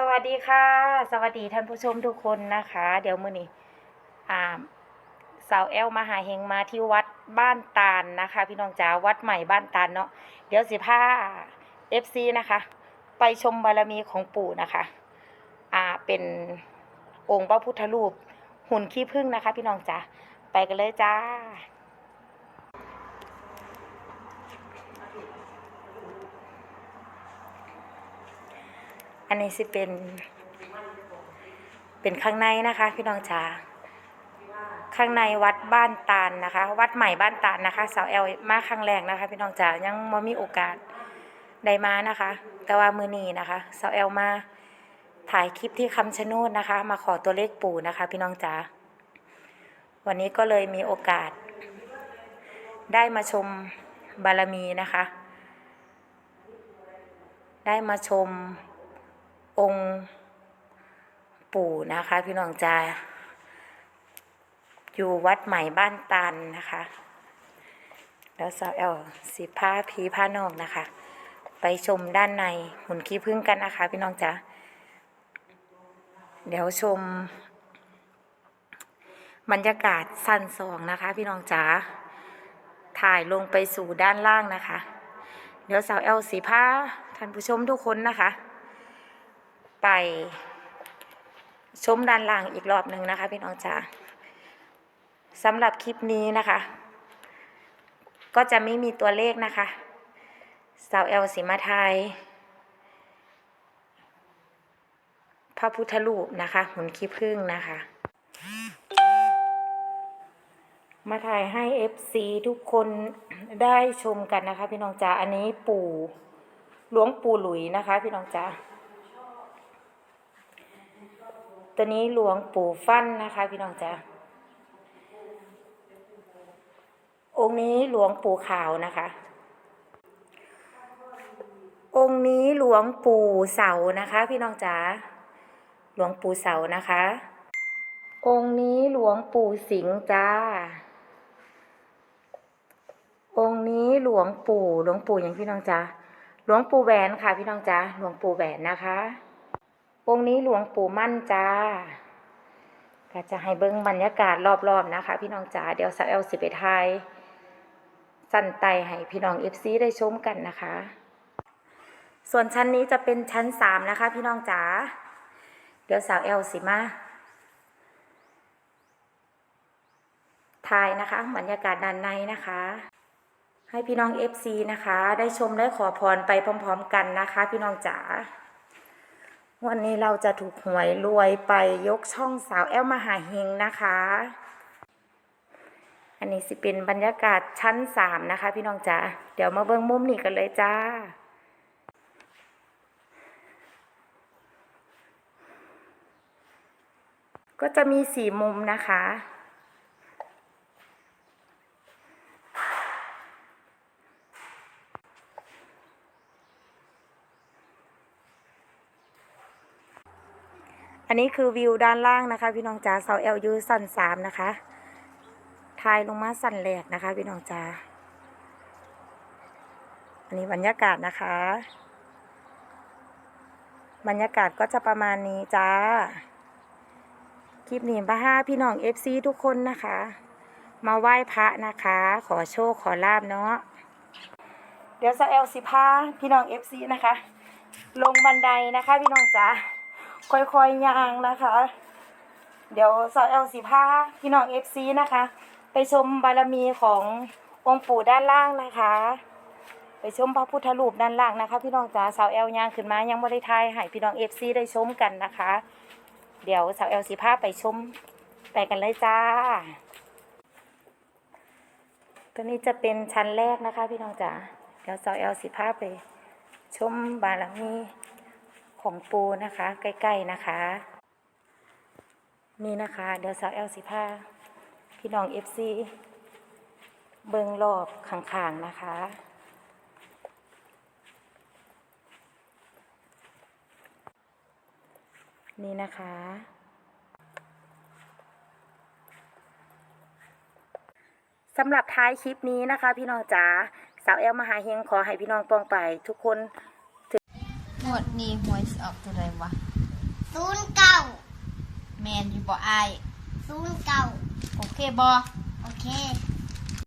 สวัสดีค่ะ สวัสดีท่านผู้ชมทุกคนนะคะ เดี๋ยวมื้อนี้อ่าสาวแอลมาหาเฮงมาที่วัดบ้านตาลนะคะ พี่น้องจ๋าวัดใหม่บ้านตาลเนาะเดี๋ยวสิพา FC นะคะ ไปชมบารมีของปู่นะคะอ่าเป็นองค์พระพุทธรูปหุ่นขี้ผึ้งนะคะ พี่น้องจ๋าไปกันเลยจ้า อันนี้สิเป็น เป็นข้างในนะคะ พี่น้องจ๋าข้างในวัดบ้านตาลนะคะ วัดใหม่บ้านตาลนะคะ สาวแอลมาครั้งแรกนะคะ พี่น้องจ๋ายังไม่มีโอกาสได้มานะคะ แต่ว่ามือนีนะคะสาวแอลมาถ่ายคลิปที่คำชะโนดนะคะ มาขอตัวเลขปู่นะคะ พี่น้องจ๋าวันนี้ก็เลยมีโอกาส ได้มาชมบารมีนะคะ ได้มาชม องค์ปู่นะคะพี่น้องจาอยู่วัดใหม่บ้านตันนะคะ แล้วสาวแอลสีผ้าพีผ้านอกนะคะ ไปชมด้านในหุ่นขี้พึ่งกันนะคะ พี่น้องจ๋าเดี๋ยวชม บรรยากาศสั้นสองนะคะ พี่น้องจ๋าถ่ายลงไปสู่ด้านล่างนะคะ เดี๋ยวสาวแอลสีผ้าท่านผู้ชมทุกคนนะคะ ไปชมด้านล่างอีกรอบหนึ่งนะคะ พี่น้องจ๋าสำหรับคลิปนี้นะคะ ก็จะไม่มีตัวเลขนะคะสาวแอลสีมาไทยพระพุทธรูปนะคะ หุ่นขี้ผึ้งนะคะ มาถ่ายให้ FC ทุกคนได้ชมกันนะคะ พี่น้องจ๋าอันนี้ปู่หลวงปู่หลุยนะคะ พี่น้องจ๋า ตัวนี้หลวงปู่ฟั่นนะคะ พี่น้องจ๋าองค์นี้หลวงปู่ขาวนะคะ องค์นี้หลวงปู่เสานะคะ พี่น้องจ๋า หลวงปู่เสานะคะ องค์นี้หลวงปู่สิงห์จ้า องค์นี้หลวงปู่หลวงปู่อย่างพี่น้องจ๋า หลวงปู่แหวนค่ะ พี่น้องจ๋า หลวงปู่แหวนนะคะ องค์นี้หลวงปู่มั่นจ้าก็จะให้เบิ้งบรรยากาศรอบๆนะคะ พี่น้องจ๋าเดี๋ยวสาวเอลสิไปไทยสั่นไตให้พี่น้องเอฟซีได้ชมกันนะคะ ส่วนชั้นนี้จะเป็นชั้นสามนะคะ พี่น้องจ๋าเดี๋ยวสาวเอลสิมาถ่ายนะคะบรรยากาศด้านในนะคะ ให้พี่น้องเอฟซีนะคะ ได้ชมได้ขอพรไปพร้อม ๆ กันนะคะ พี่น้องจ๋า วันนี้เราจะถูกหวยรวยไปยกช่องสาวแอลมหาเฮงนะคะ อันนี้สิเป็นบรรยากาศชั้นสามนะคะ พี่น้องจ๋าเดี๋ยวมาเบิ้งมุมนี้กันเลยจ้า ก็จะมีสี่มุมนะคะ อันนี้คือวิวด้านล่างนะคะ พี่น้องจ๋าเสาเอลยูสันสามนะคะทายลงมาสันแหลกนะคะ พี่น้องจ๋าอันนี้บรรยากาศนะคะ บรรยากาศก็จะประมาณนี้จ้า คลิปนี้มาห้าพี่น้องเอฟซีทุกคนนะคะ มาไหว้พระนะคะ ขอโชคขอลาบเนาะเดี๋ยวเสาเอลสิพาพี่น้องเอฟซีนะคะ ลงบันไดนะคะพี่น้องจ๋า ค่อยๆย่างนะคะ เดี๋ยวสาวเอลสีผ้าพี่น้องเอฟซีนะคะ ไปชมบารมีขององค์ปู่ด้านล่างนะคะ ไปชมพระพุทธรูปด้านล่างนะคะ พี่น้องจ๋าสาวเอลย่างขึ้นมายังไม่ได้ทายให้พี่น้องเอฟซีได้ชมกันนะคะ เดี๋ยวสาวเอลสีผ้าไปชมไปกันเลยจ้าตัวนี้จะเป็นชั้นแรกนะคะ พี่น้องจ๋าเดี๋ยวสาวเอลสีผ้าไปชมบารมี ของปูนะคะ ใกล้ ๆนะคะ นี่นะคะ เดี๋ยวสาวแอลสิพาพี่น้องเอฟซีเบิงรอบข้างๆนะคะนี่นะคะ สำหรับท้ายคลิปนี้นะคะ พี่น้องจ๋าสาวแอลมหาเฮงขอให้พี่น้องปองไป ทุกคน หมวดนี้หวยสิออกตัวใดวะศูนย์เก้าแมนอยู่บ่อายศูนย์เก้าโอเคบ่โอเค